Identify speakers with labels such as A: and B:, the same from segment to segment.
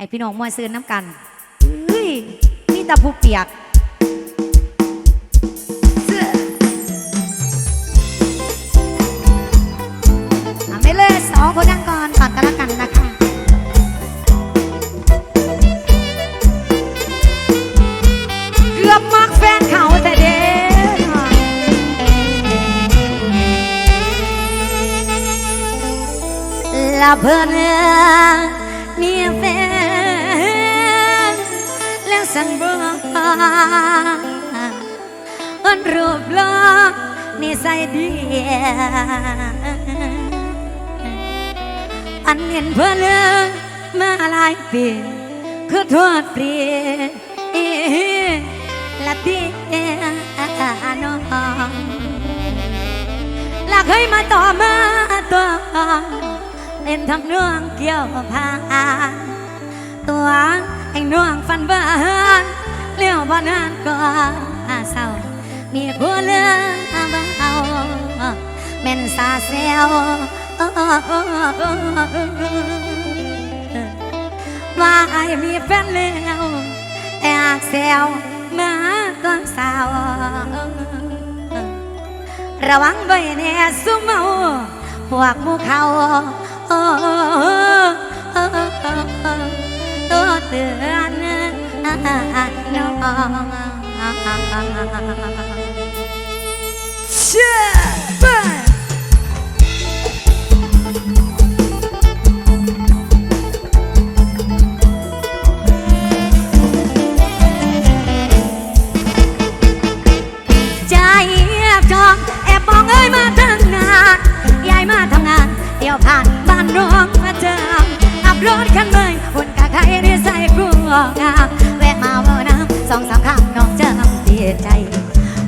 A: ให้พี่น้องมวยซื้อน้ำกันเฮ้ยมีแต่ผู้เปียกไม่เลยสองคนนั่งก่อนก่อนกันละกันนะคะเกือบมักแฟนเขาแต่เด็กละเพิ่น อันรูปล่อนิสัยดีอันเห็นเพื่อนเลิกมาหลายปีคือโทษเปรียละพี่น้องลักให้มาต่อมาตัวเล่นทำนองเกี่ยวพานตัวไอ้น้องฟันบ้าน เลี้ยวบ้านนานก่อนอาเศร้ามีผู้เลือกเบาแม่นสาเซลว่าไอ้มีแฟนแล้วแต่อาเซลมาก่อนสาวระวังไว้แน่สุมเมาพวกมูเขาตัวเตือ น้องเชื่อไปใจแอบจองแอบมองเอ้ยมาตั้งนานยายมาทำงานเดี๋ยวผ่านบ้านน้องมาเจอขับรถคันเมยหุ่นกะไข่ที่ใส่กลัวงาม สองสามครั้งน้องจำดีใจ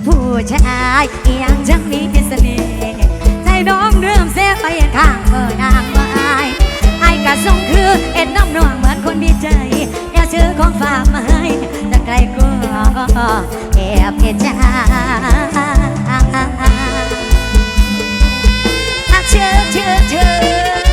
A: ผู้ชายเอียงจังมีเสน่ห์ใจน้องเริ่มเสียไปข้างเบอร์นางไม้ไอ้กะสงคือเอ็นน้ำนองเหมือนคนมีใจเดี๋ยวซื้อของฝากมาให้แต่ไกลก็แอบเห็นใจเชื่อเชื่อเชื่อ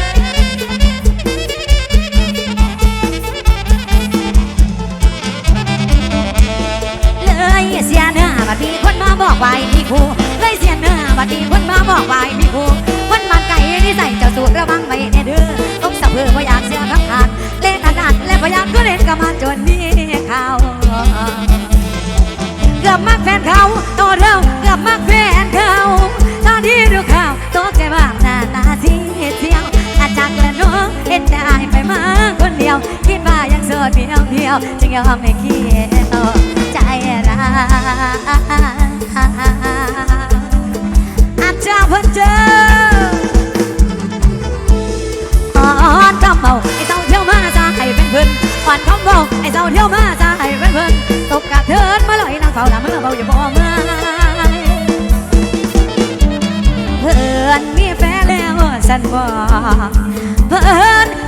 A: ยวเพียวจึงยอมไม่คิดต่อใจร้าอาจารย์เพิ่นเจออ่อนคำเบาไอ้เจ้าเที่ยวมาจะให้เป็นเพื่อนอ่อนคำเบาไอ้เจ้าเที่ยวมาจะให้เป็นเพื่อนตกกระเทินมาลอยนางเฝ้าละเมื่อเบาอย่าบอกมาเพื่อนมีแฟนแล้วสันบอกเพื่อน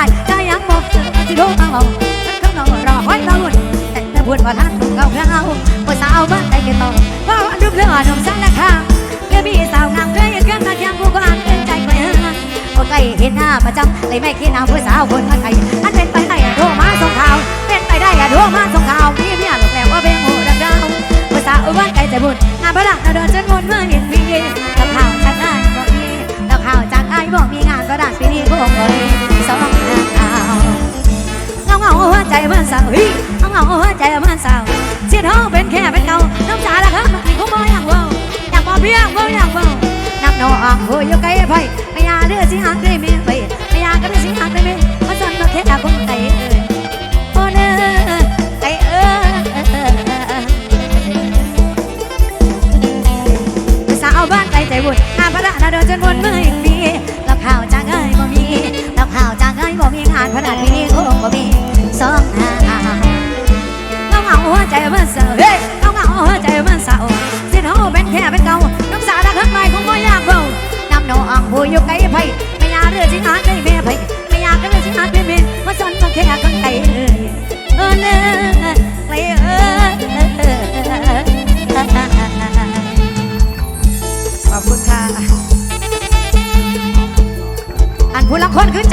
A: กันยันเดียวพังจากมือนั้เดือนสี่ปีกายได้ยังบอกเจอที่โดนมาเอาฉันคำนองนว่าท่านเกาเก่าผู้สาวบ้านใดก็ต้องว่าวันดูเพลินหนุ่มสารคามเรือบีสาวงามเคยเกินมาเคียงผู้กวางเกินใจคอยเฮงโอ้ใกล้เห็นหน้าประจำเลยไม่คิดเอาผู้สาวคนไทยอันเป็นไปได้อะโทรมาส่งข่าวเป็นไปได้อะโทรมาส่งข่าวมีเมียหลอกแล้วว่าเป็นหูดังดาวผู้สาวบ้านไกลใจบุญงานประดับเดินจนวนเมื่อเห็นพีกับข่าวจากอ้บอกมีกับข่าวจากอ้บอกมีงานประดับปีนี้คงบ่มีสองำนองหัวอยู่ไกไผไม่อยากเลือดสิหักได้เมีไปไม่อยากก็เลือดสิหักได้เมีเพราะฉันก็แค่คนไกลเอ้ยโอ้เนอไกลเอ้ยสาวบ้านไกลใจบุญงาพระนาเดินจนวนเมื่ออีกปีแล้วข่าวจากเอ้ยบ่มีแล้วข่าวจากเอ้ยบ่มีงานพระนาปีนี้คงบ่มี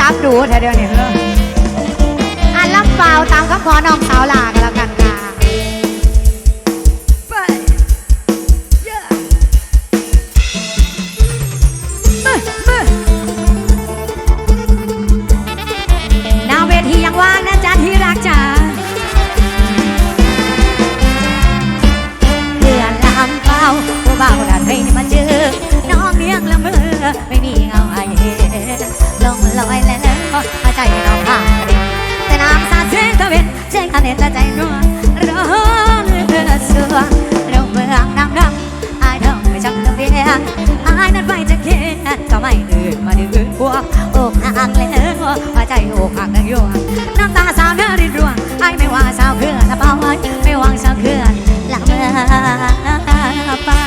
A: จับดูแถวเดียวนี่เอออ่านลำเปล่าตามคำขอน้องสาวลากันแล้วกัน หัวใจอกหักกันอยู่น้ำตาสาวเนื้อรินรัวอายไม่ว่าสาวเขื่อนละเปล่าไม่วางสาวเขื่อนหละเมื่อปา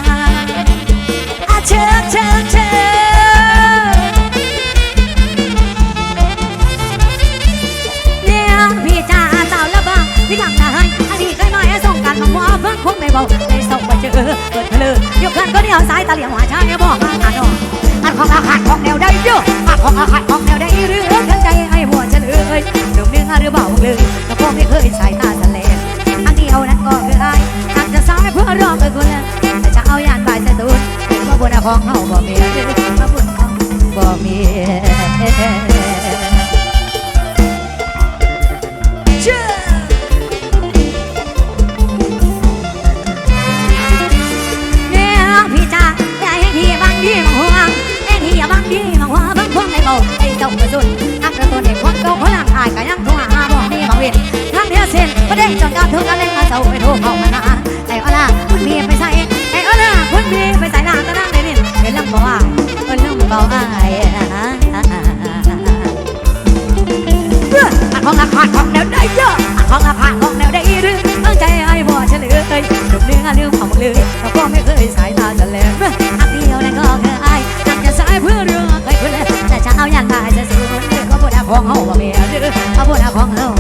A: อาเชิญเชิญเชิญเนี่ยพี่จ้าสาวละบ้างพี่ทำนายอดีตเคยมาส่งกันมาว่าเพิ่งคงไม่เบาเลยส่งมาเจอเกิดเพลือยกกันก็เดียวสายตาเหลียวหัวชายบอกมาอ่านออกอันของอาหารของแนวได้เยอะอันของอาหารของแนวได้หรือง ยดมเนื้อหรือเบาเลยก็พ่อไม่เคยสายตาสแลนอันเดียวนั้นก็คือไอ้ทางจะสายเพื่อรอเกิดคนละแต่จะเอายานบ่ายใส่ตูนมาบุญของเฮาบ่มีว่าบุญของบ่มี กการเล่นมาเสาไปโทรเข้ามานาไอ้อล่าคุณพี่ไปใส่ไอ้อล่าคุณพี่ไปใส่ลาตะนั่งในนี่เห็นลำบ่อายเออลำบ่อายอันของอาคารของแนวได้เยอะของอาคารของแนวได้หรือตั้งใจไอ้บ่เฉลยจบเนื้อเรื่องของเลยแต่ก็ไม่เคยสายตาจะแลอันเดียวนั่นก็คือไอ้ตั้งจะสายเพื่อเรื่องใครคนเลยแต่จะเอาอย่างไรจะสู้เรื่องก็บ่ได้ของเฮาบ่มีหรือก็บ่ได้ของเฮา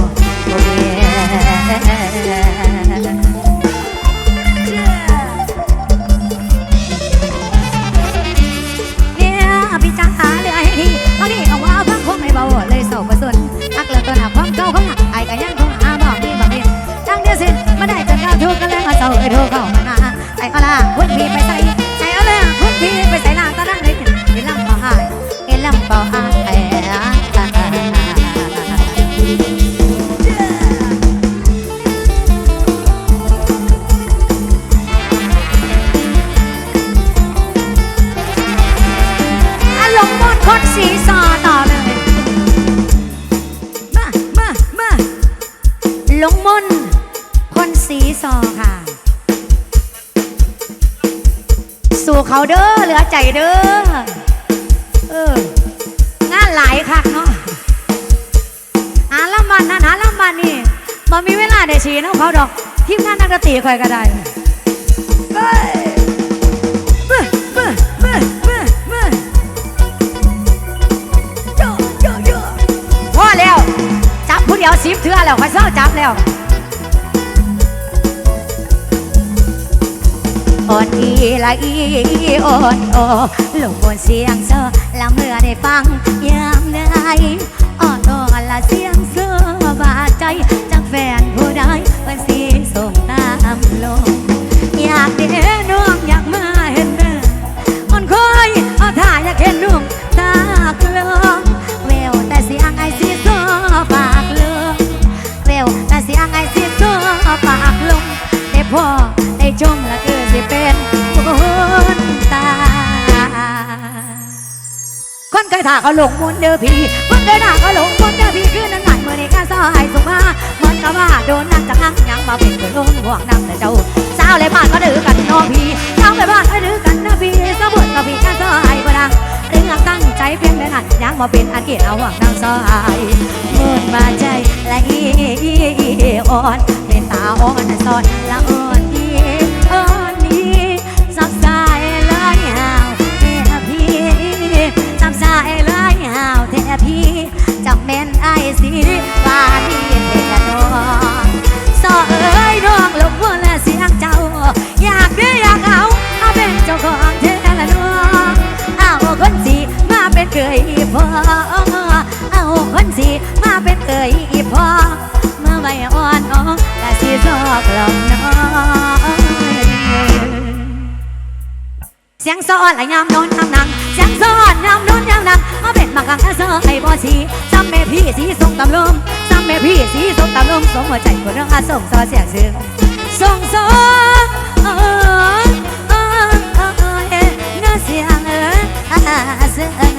A: เขาเด้อเหลือใจเด้อเอองานหลายคักเนาะหาละมันนะหาละมันนี่บ่มีเวลาได้ฉีน้องเขาดอกทีมงานนักดนตรีคอยก็ได้เฮ้ยเบ้อเบ้อเบ้อเบ้อเบ้อโยโยโยพอแล้วจับผู้เดียวสิบเทื่อแล้วคอยเศร้าจับแล้ว อ่อนอีละอีอ่อนโอลงบนเสียงเซอละเมื่อได้ฟังยามใดอ่อนอ่อนละเสียงเซอบาดใจจากแฟนผู้ใดเป็นสีาเขาหลงมุนเด้อพี่คนเคยถาเขาหลงมุนเด้อพี่คือนั้นหมายเมื่อในการซอยสุมาเหมือนกับว่าโดนนั่งจังนั่งยังมาเป็นคนลงห่วงนั่งแต่เจ้าสาวเลยบ้านก็ดื้อกันน้องพี่สาเลยบ้านก็ดื้อกันนะพี่สมุนกับพี่การซอยบ่ดังเรื่องตั้งใจเพียงแต่นั้นยังมาเป็นอาเกียเอาห่วงนั่งซอยมื่อมาใจและอีอ่อนเป็นตาอ่อนสอนละอ่อน พี่จับแม่นไอายสีฟ้านี่เด็กน้องสอเอ้ยน้องลงวัวและเสียงเจ้า อยากได้อยากเอาเอาเป็นเจ้าของเธอละน้องเอาคนสีมาเป็นเคยอีพอเอาคนสีมาเป็นเคยอีพอเมื่อไม่อ่อนอ่อนและสีซอกลองน้องเสียงซอนละยามนอนนำนังเสียงซอนยามนอนยามนังมาเป็น มากังแค่เซอไอ้บอสีจำแม่พี่สีส่งตำลมจำแม่พี่สีส่งตำลมส่งหัวใจคนเรื่องอาส่งซอเสียงซึ้งส่งซอเออเออเออเออเอ๊ะเนื้อเสียงเอออ่าเสียงเออ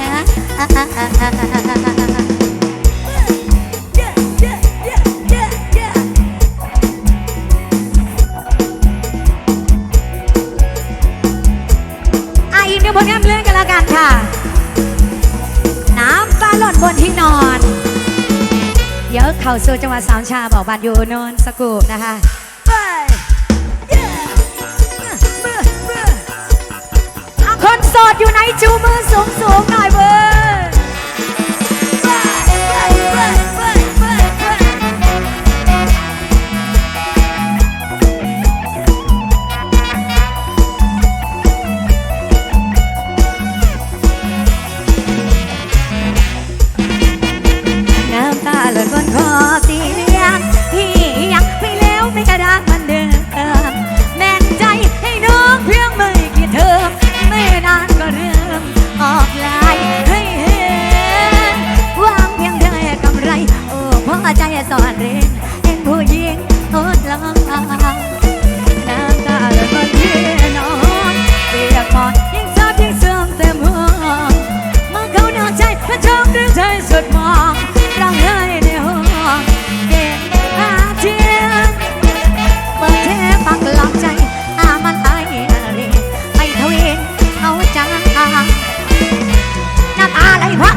A: เดี๋ยวเข้าสู่จังหวัดสามชาบอกบานอยู่นอนสกูปนะคะไปเอาคนโสดอยู่ไหนจูมือสูงสูงๆหน่อยเว้ยไ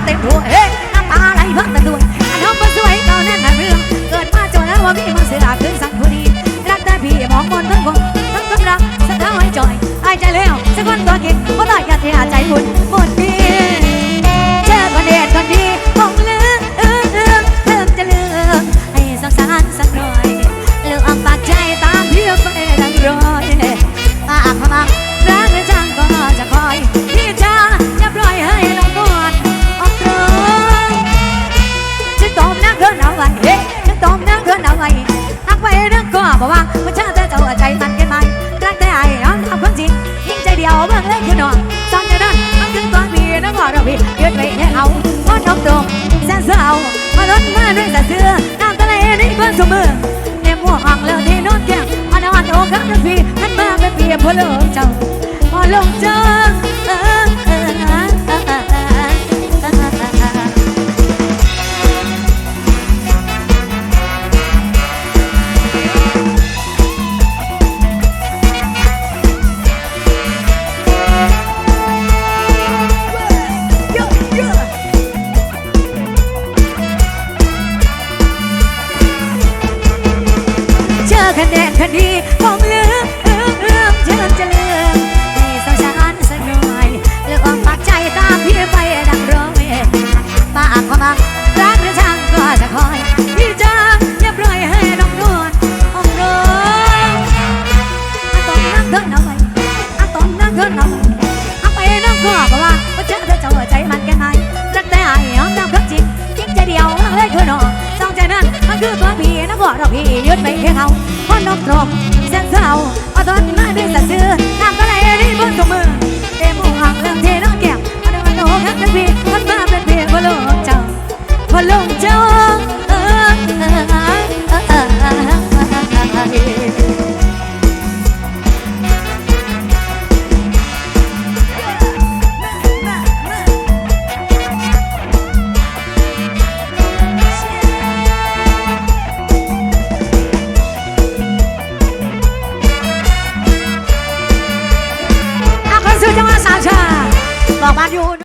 A: ได้วยแต่เสื้อน้ำทะเลนี่เพื่อนสมือเอ็มหัวหังเล้วที่นอนแก้มอันนอนโอ้กันนะพี่ท่นมาเป็นพี่พอลงเจ้าพอลงเจ้า